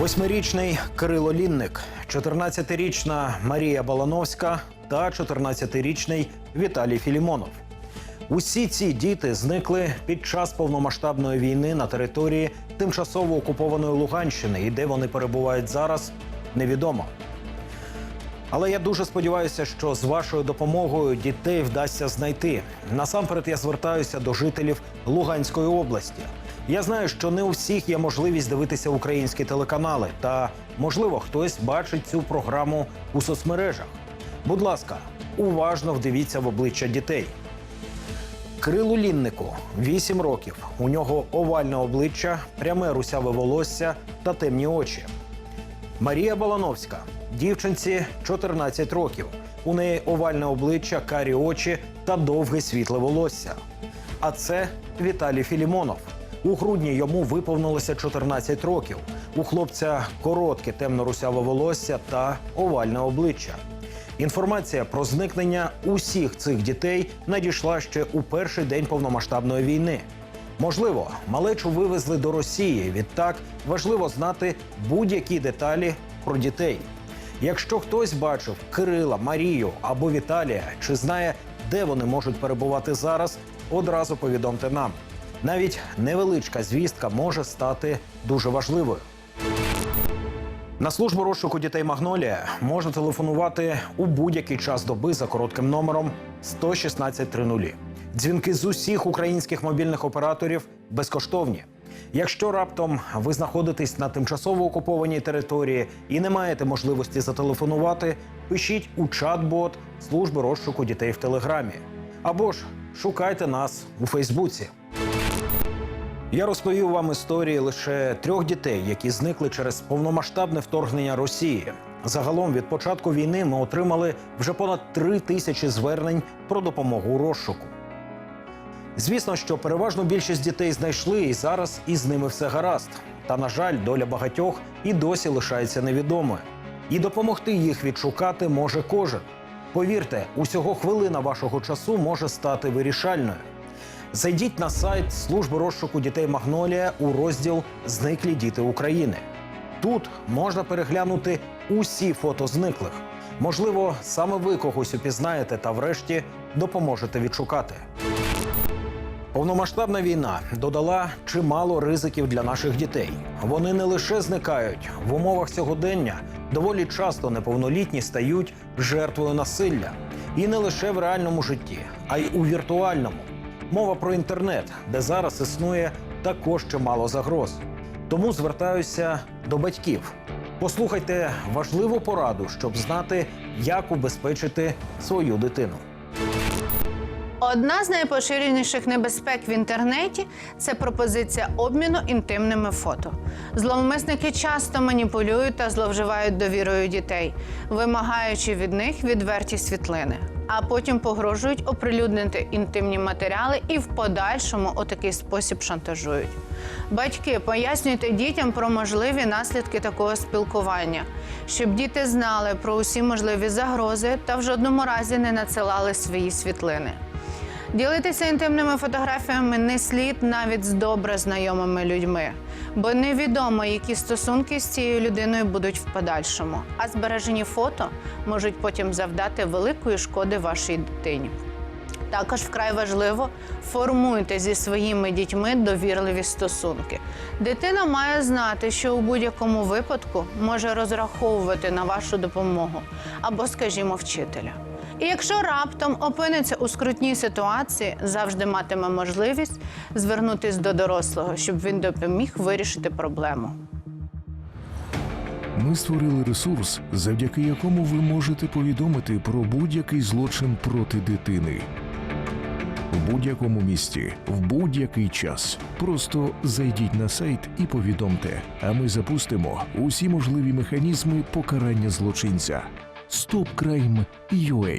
Восьмирічний Кирило Лінник, 14-річна Марія Балановська та 14-річний Віталій Філімонов. Усі ці діти зникли під час повномасштабної війни на території тимчасово окупованої Луганщини, і де вони перебувають зараз, невідомо. Але я дуже сподіваюся, що з вашою допомогою дітей вдасться знайти. Насамперед я звертаюся до жителів Луганської області. Я знаю, що не у всіх є можливість дивитися українські телеканали, та можливо хтось бачить цю програму у соцмережах. Будь ласка, уважно вдивіться в обличчя дітей. Крилу Ліннику 8 років. У нього овальне обличчя, пряме русяве волосся та темні очі. Марія Балановська, дівчинці 14 років. У неї овальне обличчя, карі очі та довге світле волосся. А це Віталій Філімонов. У грудні йому виповнилося 14 років. У хлопця коротке темно-русяве волосся та овальне обличчя. Інформація про зникнення усіх цих дітей надійшла ще у перший день повномасштабної війни. Можливо, малечу вивезли до Росії. Відтак важливо знати будь-які деталі про дітей. Якщо хтось бачив Кирила, Марію або Віталія, чи знає, де вони можуть перебувати зараз, одразу повідомте нам. Навіть невеличка звістка може стати дуже важливою. На службу розшуку дітей Магнолія можна телефонувати у будь-який час доби за коротким номером 11630. Дзвінки з усіх українських мобільних операторів безкоштовні. Якщо раптом ви знаходитесь на тимчасово окупованій території і не маєте можливості зателефонувати, пишіть у чат-бот служби розшуку дітей в Телеграмі. Або ж шукайте нас у Фейсбуці. Я розповів вам історії лише трьох дітей, які зникли через повномасштабне вторгнення Росії. Загалом від початку війни ми отримали вже понад три тисячі звернень про допомогу розшуку. Звісно, що переважну більшість дітей знайшли, і зараз із ними все гаразд. Та, на жаль, доля багатьох і досі лишається невідомою. І допомогти їх відшукати може кожен. Повірте, усього хвилина вашого часу може стати вирішальною. Зайдіть на сайт служби розшуку дітей Магнолія у розділ Зниклі діти України. Тут можна переглянути усі фото зниклих. Можливо, саме ви когось упізнаєте та врешті допоможете відшукати. Повномасштабна війна додала чимало ризиків для наших дітей. Вони не лише зникають в умовах сьогодення, доволі часто неповнолітні стають жертвою насилля. І не лише в реальному житті, а й у віртуальному. Мова про інтернет, де зараз існує також чимало загроз. Тому звертаюся до батьків. Послухайте важливу пораду, щоб знати, як убезпечити свою дитину. Одна з найпоширеніших небезпек в інтернеті це пропозиція обміну інтимними фото. Зловмисники часто маніпулюють та зловживають довірою дітей, вимагаючи від них відверті світлини, а потім погрожують оприлюднити інтимні матеріали і в подальшому у такий спосіб шантажують. Батьки пояснюйте дітям про можливі наслідки такого спілкування, щоб діти знали про усі можливі загрози та в жодному разі не надсилали свої світлини. Ділитися інтимними фотографіями не слід навіть з добре знайомими людьми, бо невідомо, які стосунки з цією людиною будуть в подальшому, а збережені фото можуть потім завдати великої шкоди вашій дитині. Також вкрай важливо формуйте зі своїми дітьми довірливі стосунки. Дитина має знати, що у будь-якому випадку може розраховувати на вашу допомогу або, скажімо, вчителя. І якщо раптом опиниться у скрутній ситуації, завжди матиме можливість звернутись до дорослого, щоб він допоміг вирішити проблему. Ми створили ресурс, завдяки якому ви можете повідомити про будь-який злочин проти дитини. В будь-якому місті, в будь-який час. Просто зайдіть на сайт і повідомте, а ми запустимо усі можливі механізми покарання злочинця. StopCrime.ua